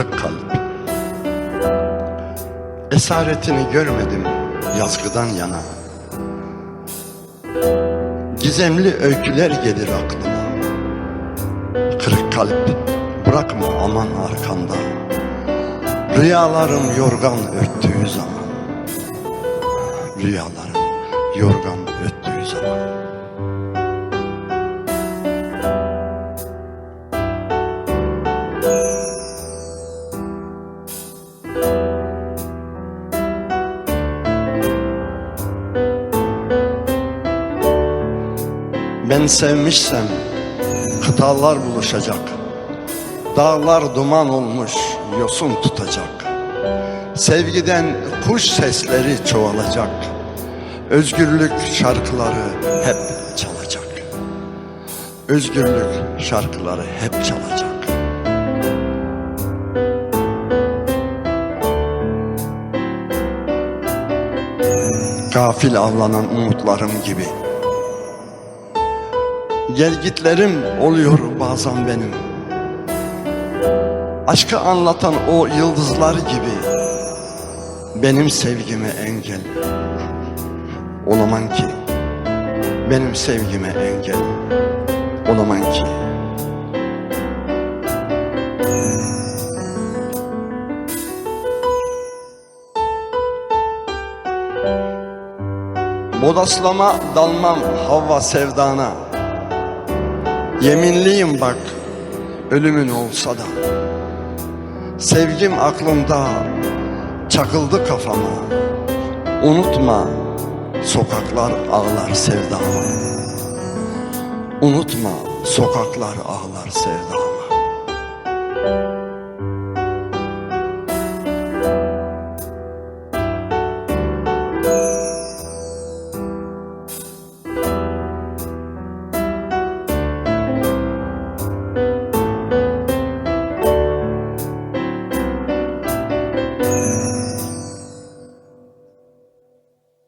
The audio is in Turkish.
kırık kalp Esaretini görmedim yazgıdan yana. Gizemli öyküler gelir aklıma. Kırık kalp bırakma aman arkanda. Rüyalarım yorgan örttüğü zaman. Rüyalarım yorgan öttüğü zaman. Ben sevmişsem kıtalar buluşacak. Dağlar duman olmuş yosun tutacak. Sevgiden kuş sesleri çoğalacak. Özgürlük şarkıları hep çalacak. Özgürlük şarkıları hep çalacak. Gafil avlanan umutlarım gibi Gelgitlerim oluyor bazen benim. Aşkı anlatan o yıldızlar gibi Benim sevgime engel. Olamam ki Benim sevgime engel. Olamam ki. Bodaslama dalmam Havva sevdana Yeminliyim bak ölümün olsa da. Sevgim aklımda çakıldı kafama. Unutma sokaklar ağlar sevdama. Unutma sokaklar ağlar sevdama